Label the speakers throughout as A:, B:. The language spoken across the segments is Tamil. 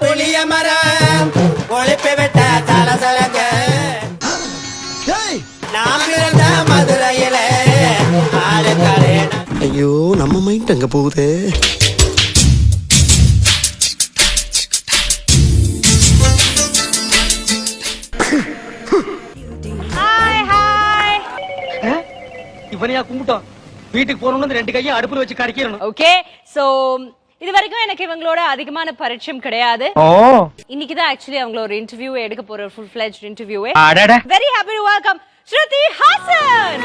A: புளிய மரம் ஒழிப்பு விட்ட சலசலங்க நாம் இருந்த மதுரையில
B: ஐயோ நம்ம மைண்ட் அங்க போகுதே?
C: இவனையா கும்பிட்டோம். வீட்டுக்கு போறோம்னு ரெண்டு கையும் அடுப்புல வச்சு கறிக்கிறணும்
D: ஓகே சோ இது வரைக்கும் எனக்கு இவங்களோட அதிகமான பரிச்சயம் கிடையாது.
C: ஓ.
D: இன்னைக்கு தான் ஆக்சுவலி அவங்கள ஒரு இன்டர்வியூ எடுக்க போற ஃபுல் ஃபிளெஜ் இன்டர்வியூவே
C: அடட.
D: Very happy to welcome Shruti Haasan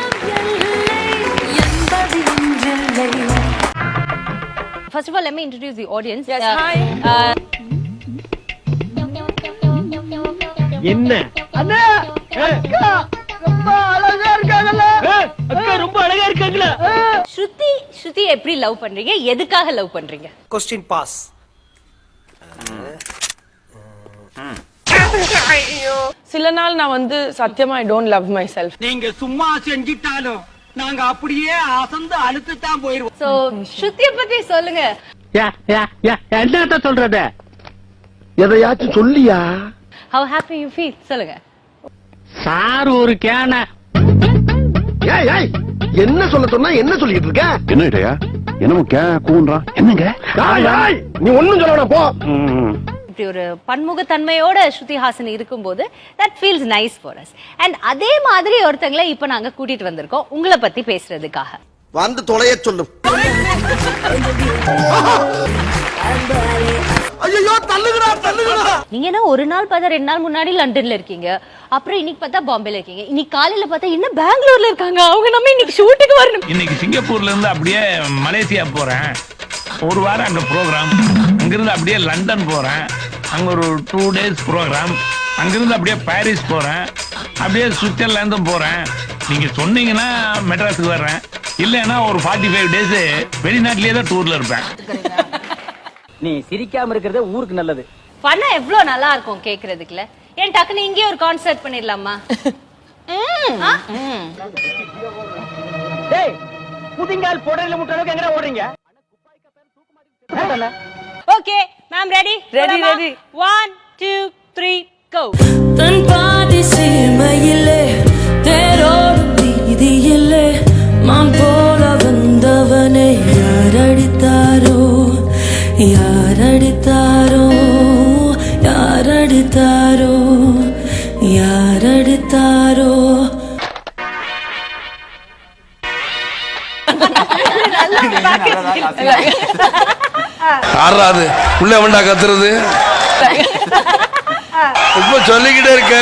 D: First of all, let me introduce the audience. Yes, hi. Uh,
C: என்ன? அண்ணா! அக்கா! ரொம்ப அழகா இருக்காங்கல்ல அக்கா ரொம்ப அழகா
D: ஸ்ருதி எப்படி லவ் பண்றீங்க? எதுக்காக லவ் பண்றீங்க?
B: கொஸ்டின் பாஸ்
E: சில நாள் நான் வந்து சத்தியமா I don't love myself
C: நீங்க சும்மா செஞ்சிட்டாலும் நாங்க அப்படியே அசந்து அழுத்து தான் போயிருவோம்.
D: சோ ஸ்ருதிய பத்தி சொல்லுங்க.
C: என்னத்த சொல்றது?
B: எதையாச்சும் சொல்லியா?
D: How happy you feel? சொல்லுங்க.
C: சார் ஒரு கேன.
B: ஏய் ஏய் என்ன சொல்ல சொன்னா என்ன சொல்லிட்டு இருக்க?
F: என்ன இடையா? என்னமோ கே கூன்றான் என்னங்க?
B: நீ ஒண்ணும் சொல்ல போ.
D: இப்படி ஒரு பன்முகத்தன்மையோட ஸ்ருதி ஹாசன் இருக்கும்போது that feels nice for us and அதே மாதிரி ஒருத்தங்களை இப்ப நாங்க கூட்டிட்டு வந்திருக்கோம். உங்களை பத்தி பேசுறதுக்காக.
B: வந்து தொலைய சொல்லும் ஐயோ தள்ளுங்கடா தள்ளுங்கடா.
D: நீங்க என்ன ஒரு நாள் பார்த்தா ரெண்டு நாள் முன்னாடி லண்டன்ல இருக்கீங்க. அப்புறம் இன்னைக்கு பார்த்தா பாம்பேல இருக்கீங்க. இன்னைக்கு காலையில பார்த்தா இன்னும் பெங்களூர்ல இருக்காங்க? அவங்க நம்ம இன்னைக்கு ஷூட்டுக்கு வரணும்.
G: இன்னைக்கு சிங்கப்பூர்ல இருந்து அப்படியே மலேசியா போறேன். ஒரு வாரம் அங்க ப்ரோக்ராம் அங்கிருந்து அப்படியே லண்டன் போறேன். அங்க ஒரு டூ டேஸ் ப்ரோக்ராம் அங்கிருந்து அப்படியே பாரிஸ் போறேன். அப்படியே சுவிட்சர்லாந்தும் போறேன். நீங்க சொன்னீங்கன்னா மெட்ராஸுக்கு வர்றேன். இல்லைன்னா ஒரு ஃபார்ட்டி ஃபைவ் டேஸ் வெளிநாட்டிலேயே தான் டூர்ல இருப்பேன்.
C: நீ சிரிக்காம இருக்கிறது ஊருக்கு நல்லது.
D: பண்ணா எவ்வளவு நல்லா இருக்கும் கேக்குறதுக்குல? ஏன் டக்குன்னு இங்கே ஒரு கான்சர்ட் பண்ணிடலாமா?
C: டேய் புதிங்கால் புடரில முட்டளவுக்கு எங்கடா ஓடுறீங்க?
D: Okay ma'am ready
E: Ready, ready.
D: One two three go
H: தன் பாதி சீமையிலே யாரடித்தாரோ? யாரடித்தாரோ? யாரடித்தாரோ?
I: ஆறாது. உள்ள வேண்டா கத்துறது. இப்ப சொல்லிக்கிட்டே இருக்க